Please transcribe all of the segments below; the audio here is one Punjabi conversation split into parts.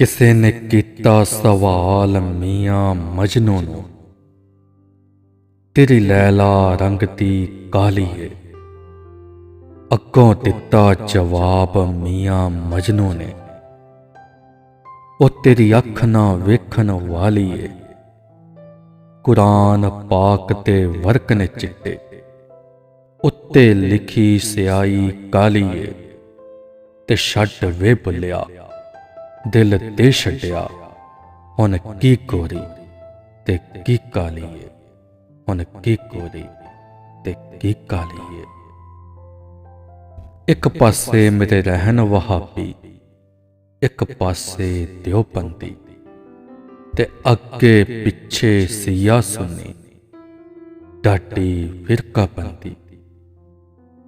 ਕਿਸੇ ਨੇ ਕੀਤਾ ਸਵਾਲ ਮੀਆਂ ਮਜਨੂ ਨੂੰ। ਤੇਰੀ ਲੈਲਾ ਰੰਗ ਦੀ ਕਾਲੀ ਏ। ਅੱਗੋਂ ਦਿੱਤਾ ਜਵਾਬ ਮੀਆਂ ਮਜਨੂ ਨੇ। ਉਹ ਤੇਰੀ ਅੱਖ ਨਾ ਵੇਖਣ ਵਾਲੀ ਏ। ਕੁਰਾਨ ਪਾਕ ਤੇ ਵਰਕ ਨੇ ਚਿੱਟੇ। ਉੱਤੇ ਲਿਖੀ ਸਿਆਈ ਕਾਲੀ ਏ। ਤੇ ਛੱਡ ਵੇ ਬੁੱਲਿਆ ਦਿਲ ਦੇ ਛੱਡਿਆ। ਹੁਣ ਕੀ ਗੋਰੀ ਤੇ ਕੀ ਕਾਲੀਏ ਹੁਣ ਕੀ ਕੋਰੀ ਤੇ ਕੀ ਕਾਲੀ ਇੱਕ ਪਾਸੇ ਮੇਰੇ ਰਹਿਣ ਵਹਾਬੀ, ਇੱਕ ਪਾਸੇ ਦਿਓਪੰਤੀ ਤੇ ਅੱਗੇ ਪਿੱਛੇ ਸਿਆ ਸੁਨੀ। ਡਾਟੀ ਫਿਰਕਾ ਪੰਤੀ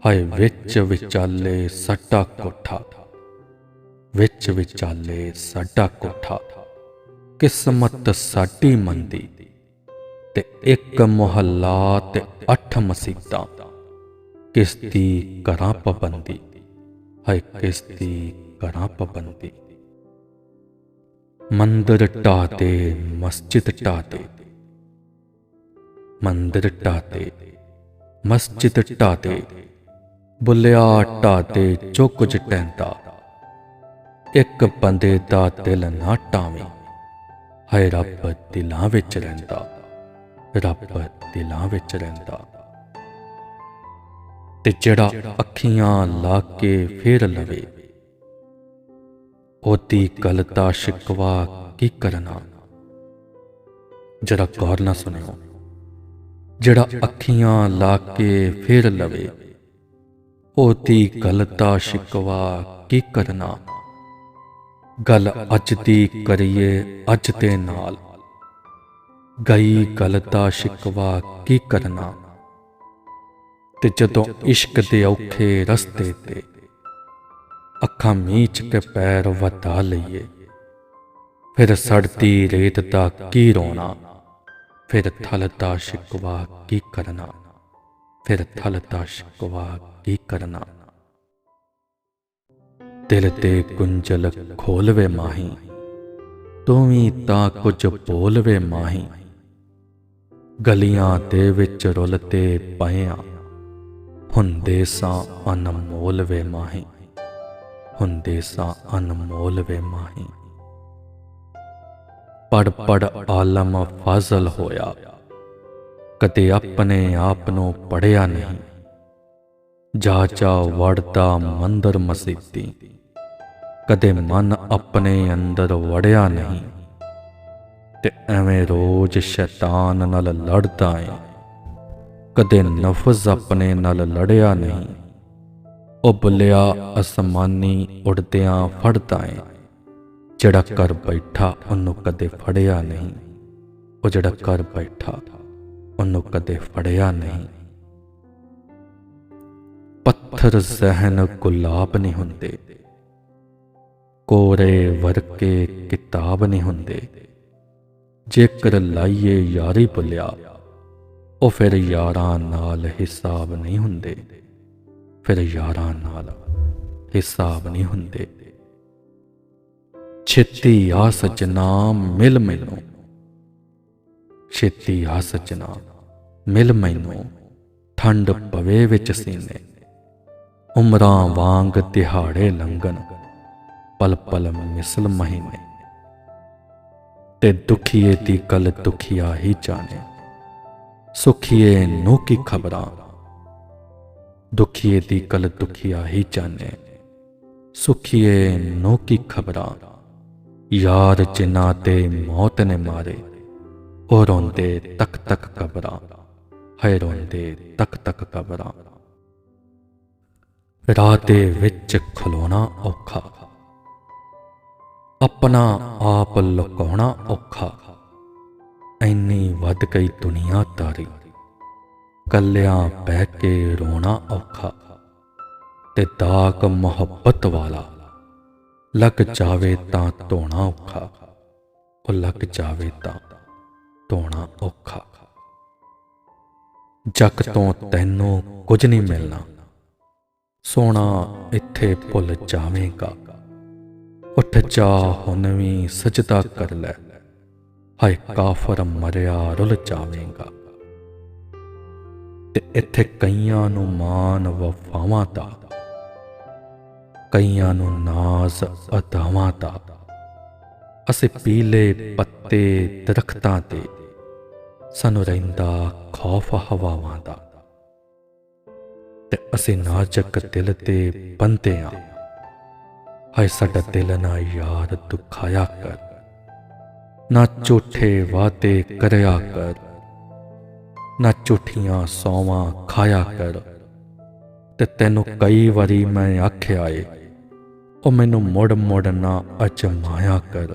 ਹਾਏ ਵਿੱਚ ਵਿਚਾਲੇ ਸੱਟਾ ਕੋਠਾ। ਵਿੱਚ ਵਿਚਾਲੇ ਸਾਡਾ ਕੋਠਾ, ਕਿਸਮਤ ਸਾਡੀ ਮੰਦੀ ਤੇ ਇੱਕ ਮੁਹੱਲਾ ਤੇ ਅੱਠ ਮਸੀਤਾਂ। ਕਿਸ ਦੀ ਕਰਾਂ ਪਾਬੰਦੀ, ਹਾਏ ਕਿਸ ਦੀ ਕਰਾਂ ਪਾਬੰਦੀ। ਮੰਦਰ ਢਾਤੇ ਮਸਜਿਦ ਢਾਤੇ ਮੰਦਰ ਢਾਤੇ ਮਸਜਿਦ ਢਾਤੇ ਬੁੱਲਿਆ ਢਾਤੇ ਜੋ ਕੁਝ ਟੈਂਦਾ ਇੱਕ ਬੰਦੇ ਦਾ ਦਿਲ ਨਾ ਟਾਵੇਂ। ਹਾਏ ਰੱਬ ਦਿਲਾਂ ਵਿੱਚ ਰਹਿੰਦਾ। ਰੱਬ ਦਿਲਾਂ ਵਿੱਚ ਰਹਿੰਦਾ। ਤੇ ਜਿਹੜਾ ਅੱਖੀਆਂ ਲਾ ਕੇ ਫੇਰ ਲਵੇ, ਉਹਦੀ ਗੱਲ ਦਾ ਸ਼ਿਕਵਾ ਕੀ ਕਰਨਾ? ਜਿਹੜਾ ਗੌਰ ਨਾ ਸੁਣਿਓ। ਜਿਹੜਾ ਅੱਖੀਆਂ ਲਾ ਕੇ ਫੇਰ ਲਵੇ, ਉਹਦੀ ਗੱਲ ਦਾ ਸ਼ਿਕਵਾ ਕੀ ਕਰਨਾ? ਗੱਲ ਅੱਜ ਦੀ ਕਰੀਏ ਅੱਜ ਦੇ ਨਾਲ। ਗਈ ਗੱਲ ਦਾ ਸ਼ਿਕਵਾ ਕੀ ਕਰਨਾ? ਤੇ ਜਦੋਂ ਇਸ਼ਕ ਦੇ ਔਖੇ ਰਸਤੇ ਤੇ ਅੱਖਾਂ ਮੀਚ ਕੇ ਪੈਰ ਵਧਾ ਲਈਏ, ਫਿਰ ਸੜਦੀ ਰੇਤ ਦਾ ਕੀ ਰੋਣਾ? ਫਿਰ ਥਲ ਦਾ ਸ਼ਿਕਵਾ ਕੀ ਕਰਨਾ? ਫਿਰ ਥਲ ਦਾ ਸ਼ਿਕਵਾ ਕੀ ਕਰਨਾ? ਦਿਲ ਤੇ ਕੁੰਜਲ ਖੋਲਵੇ ਮਾਹੀ ਤੂੰ ਵੀ ਤਾਂ ਕੁਝ ਬੋਲਵੇ ਮਾਹੀ। ਗਲੀਆਂ ਦੇ ਵਿੱਚ ਰੁਲਤੇ ਪਏ ਹੁੰਦੇ ਸਾਂ ਅਨਮੋਲ ਵੇ ਮਾਹੀ, ਹੁੰਦੇ ਸਾਂ ਅਨਮੋਲ ਵੇ ਮਾਹੀ। ਪੜ ਪੜ ਆਲਮ ਫਾਜ਼ਲ ਹੋਇਆ, ਕਦੇ ਆਪਣੇ ਆਪ ਨੂੰ ਪੜਿਆ ਨਹੀਂ। ਜਾ ਜਾ ਵੜਦਾ ਮੰਦਰ ਮਸੀਤੀ ਕਦੇ ਮਨ ਆਪਣੇ ਅੰਦਰ ਵੜਿਆ ਨਹੀਂ। ਤੇ ਐਵੇਂ ਰੋਜ਼ ਸ਼ੈਤਾਨ ਨਾਲ ਲੜਦਾ ਏ। ਕਦੇ ਨਫਸ ਆਪਣੇ ਨਾਲ ਲੜਿਆ ਨਹੀਂ। ਉਹ ਬੁੱਲਿਆ ਅਸਮਾਨੀ ਉੜਦਿਆਂ ਫੜਦਾ ਏ। ਜਿਹੜਾ ਕਰ ਬੈਠਾ ਉਹਨੂੰ ਕਦੇ ਫੜਿਆ ਨਹੀਂ। ਉਹ ਜਿਹੜਾ ਕਰ ਬੈਠਾ ਉਹਨੂੰ ਕਦੇ ਫੜਿਆ ਨਹੀਂ। ਪੱਥਰ ਜ਼ਹਿਨ ਗੁਲਾਬ ਨਹੀਂ ਹੁੰਦੇ। ਕੋਰੇ ਵਰਕੇ ਕਿਤਾਬ ਨਹੀਂ ਹੁੰਦੇ। ਜੇਕਰ ਲਾਈਏ ਯਾਰੀ ਭੁੱਲਿਆ, ਉਹ ਫਿਰ ਯਾਰਾਂ ਨਾਲ ਹਿਸਾਬ ਨਹੀਂ ਹੁੰਦੇ। ਫਿਰ ਯਾਰਾਂ ਨਾਲ ਹਿਸਾਬ ਨਹੀਂ ਹੁੰਦੇ। ਛੇਤੀ ਆ ਸਜਣਾ ਮਿਲ ਮੈਨੂੰ। ਛੇਤੀ ਆ ਸਜਣਾ ਮਿਲ ਮੈਨੂੰ, ਠੰਡ ਪਵੇ ਵਿੱਚ ਸੀਨੇ। ਉਮਰਾਂ ਵਾਂਗ ਦਿਹਾੜੇ ਲੰਘਣ। ਪਲ ਪਲ ਮਿਸਲ ਮਹੀਨੇ। ਤੇ ਦੁਖੀਏ ਦੀ ਕਲ ਦੁਖੀਆ ਹੀ ਜਾਣੇ। ਸੁਖੀਏ ਨੂੰ ਕੀ ਖਬਰਾਂ? ਦੁਖੀਏ ਦੀ ਕਲ ਦੁਖੀਆ ਹੀ ਜਾਣੇ। ਸੁਖੀਏ ਨੂੰ ਕੀ ਖਬਰਾਂ? ਯਾਰ ਜਿਨ੍ਹਾਂ ਤੇ ਮੌਤ ਨੇ ਮਾਰੇ, ਉਹ ਰੋਂਦੇ ਤੱਕ ਤੱਕ ਕਬਰਾਂ ਹੈ ਰੋਂਦੇ ਤੱਕ ਤੱਕ ਕਬਰਾਂ ਰਾਹ ਦੇ ਵਿੱਚ ਖਲੋਣਾ ਔਖਾ। ਆਪਣਾ ਆਪ ਲੁਕਾਉਣਾ ਔਖਾ। ਐਨੀ ਵੱਧ ਗਈ ਦੁਨੀਆ ਤਾਰੀ। ਕੱਲਿਆਂ ਬਹਿ ਕੇ ਰੋਣਾ ਔਖਾ। ਤੇ ਦਾਗ ਮੁਹੱਬਤ ਵਾਲਾ, ਲੱਗ ਜਾਵੇ ਤਾਂ ਧੋਣਾ ਔਖਾ। ਉਹ ਲੱਗ ਜਾਵੇ ਤਾਂ ਧੋਣਾ ਔਖਾ। ਜੱਗ ਤੋਂ ਤੈਨੂੰ ਕੁਝ ਨਹੀਂ ਮਿਲਣਾ। ਸੋਨਾ ਇੱਥੇ ਭੁੱਲ ਜਾਵੇਂਗਾ। ਉੱਠ ਜਾ ਹੁਣ ਵੀ ਸਜਦਾ ਕਰ ਲੈ। ਹਾਏ ਕਾਫਰ ਮਰਿਆ ਰੁੱਲ ਜਾਵੇਂਗਾ ਤੇ ਇੱਥੇ ਕਈਆਂ ਨੂੰ ਮਾਨ ਵਫਾਵਾਂ ਦਾ, ਕਈਆਂ ਨੂੰ ਨਾਜ਼ ਅਦਾਵਾਂ ਦਾ। ਅਸੀਂ ਪੀਲੇ ਪੱਤੇ ਦਰਖਤਾਂ ਤੇ, ਸਾਨੂੰ ਰਹਿੰਦਾ ਖੌਫ ਹਵਾਵਾਂ ਦਾ। ਤੇ ਅਸੀਂ ਨਾਜ਼ਕ ਦਿਲ ਤੇ ਬੰਦੇ ਆਂ। ਹਾਏ ਸਾਡਾ ਦਿਲ ਨਾ ਯਾਦ ਦੁਖਾਇਆ ਕਰ, ਨਾ ਝੂਠੇ ਵਾਅਦੇ ਕਰਿਆ ਕਰ, ਨਾ ਝੂਠੀਆਂ ਸੌਵਾਂ ਖਾਇਆ ਕਰ। ਤੇ ਤੈਨੂੰ ਕਈ ਵਾਰੀ ਮੈਂ ਆਖਿਆ ਏ, ਉਹ ਮੈਨੂੰ ਮੁੜ ਮੁੜ ਨਾ ਅਚਮਾਇਆ ਕਰ।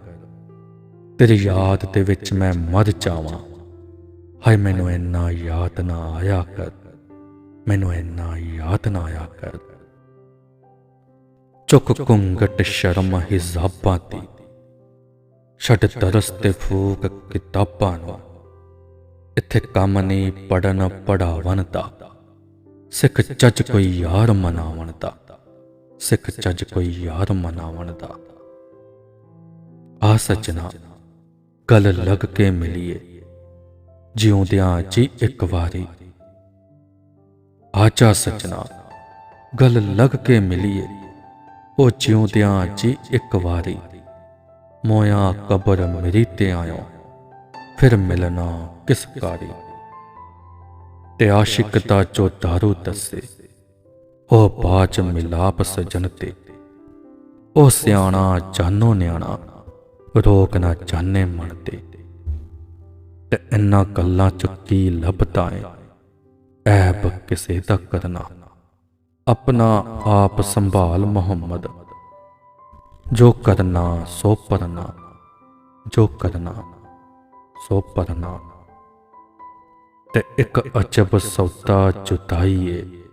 ਤੇਰੀ ਯਾਦ ਦੇ ਵਿੱਚ ਮੈਂ ਮਰ ਜਾਵਾਂ। ਹਾਏ ਮੈਨੂੰ ਇੰਨਾ ਯਾਦ ਨਾ ਆਇਆ ਕਰ, ਮੈਨੂੰ ਇੰਨਾ ਯਾਦ ਨਾ ਆਇਆ ਕਰ। ਚੁੱਕ ਕੁੰਗਟ ਸ਼ਰਮ ਹਿਜ਼ਾਬਾਂ ਦੀ। ਛੱਡ ਤਰਸ ਤੇ ਫੂਕ ਕਿਤਾਬਾਂ ਨੂੰ, ਇੱਥੇ ਕੰਮ ਨਹੀਂ ਪੜਨ ਪੜਾਵਣ ਦਾ। ਸਿੱਖ ਚੱਜ ਕੋਈ ਯਾਰ ਮਨਾਵਣ ਦਾ, ਸਿੱਖ ਚੱਜ ਕੋਈ ਯਾਰ ਮਨਾਵਣ ਦਾ। ਆ ਸੱਜਣਾ, ਗੱਲ ਲੱਗ ਕੇ ਮਿਲੀਏ, ਜਿਉਂਦਿਆਂ ਜੀ ਇੱਕ ਵਾਰੀ। ਆਚਾ ਸੱਜਣਾ, ਗੱਲ ਲੱਗ ਕੇ ਮਿਲੀਏ। ਉਹ ਜਿਉਂਦਿਆਂ ਜੀ ਇੱਕ ਵਾਰੀ। ਮੋਇਆ ਕਬਰ ਮੇਰੀ ਤੇ ਆਇਓ, ਫਿਰ ਮਿਲਣਾ ਕਿਸ ਕਾਰੀ। ਤੇ ਆਸ਼ਿਕ ਦਾ ਜੋ ਦਾਰੂ ਦੱਸੇ, ਉਹ ਬਾਜ ਮਿਲਾਪ ਸਜਨ ਤੇ ਉਹ ਸਿਆਣਾ ਜਾਨੋ ਨਿਆਣਾ ਰੋਕ ਨਾ ਜਾਣੇ ਮਨ ਤੇ ਤੇ ਇੰਨਾ ਗੱਲਾਂ ਚ ਕੀ ਲੱਭਦਾ ਏ, ਐਬ ਕਿਸੇ ਦਾ ਕਰਨਾ। ਆਪਣਾ ਆਪ ਸੰਭਾਲ ਮੁਹੰਮਦ। ਜੋ ਕਰਨਾ, ਸੋ ਪਰਨਾ। ਜੋ ਕਰਨਾ, ਸੋ ਪਰਨਾ। ਤੇ ਇੱਕ ਅਜਬ ਸੌਦਾ ਜੁਦਾਈਏ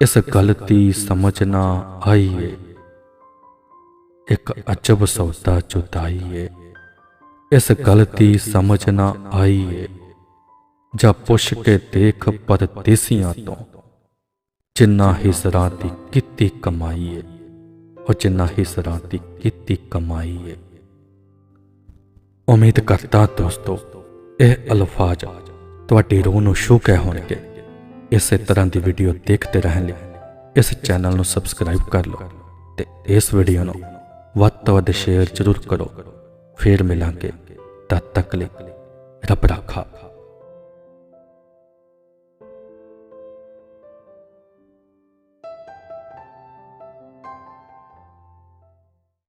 ਇਸ ਗਲਤੀ ਦੀ ਸਮਝ ਨਾ ਆਈ ਏ ਇੱਕ ਅਜਬ ਸੌਦਾ ਜੁਦਾਈਏ ਇਸ ਗਲਤੀ ਦੀ ਸਮਝ ਨਾ ਆਈ ਜਾਂ ਪੁੱਛ ਕੇ ਦੇਖ ਪਰਦੇਸੀਆਂ ਤੋਂ ਜਿੰਨਾ ਹਿਸਰਾਂ ਦੀ ਕੀਤੀ ਕਮਾਈ ਏ ਉਹ ਜਿੰਨਾ ਹਿਸਰਾਂ ਦੀ ਕੀਤੀ ਕਮਾਈ ਏ ਉਮੀਦ ਕਰਦਾ ਦੋਸਤੋ, ਇਹ ਅਲਫਾਜ਼ ਤੁਹਾਡੀ ਰੂਹ ਨੂੰ ਛੂ ਕੇ ਹੋਣਗੇ। ਇਸੇ ਤਰ੍ਹਾਂ ਦੀ ਵੀਡੀਓ ਦੇਖਦੇ ਰਹਿਣ ਲਈ ਇਸ ਚੈਨਲ ਨੂੰ ਸਬਸਕ੍ਰਾਈਬ ਕਰ ਲਓ ਤੇ ਇਸ ਵੀਡੀਓ ਨੂੰ ਵੱਧ ਤੋਂ ਵੱਧ ਸ਼ੇਅਰ ਜ਼ਰੂਰ ਕਰੋ। ਫੇਰ ਮਿਲਾਂਗੇ। ਤਦ ਤੱਕ ਲਈ ਰੱਬ ਰਾਖਾ।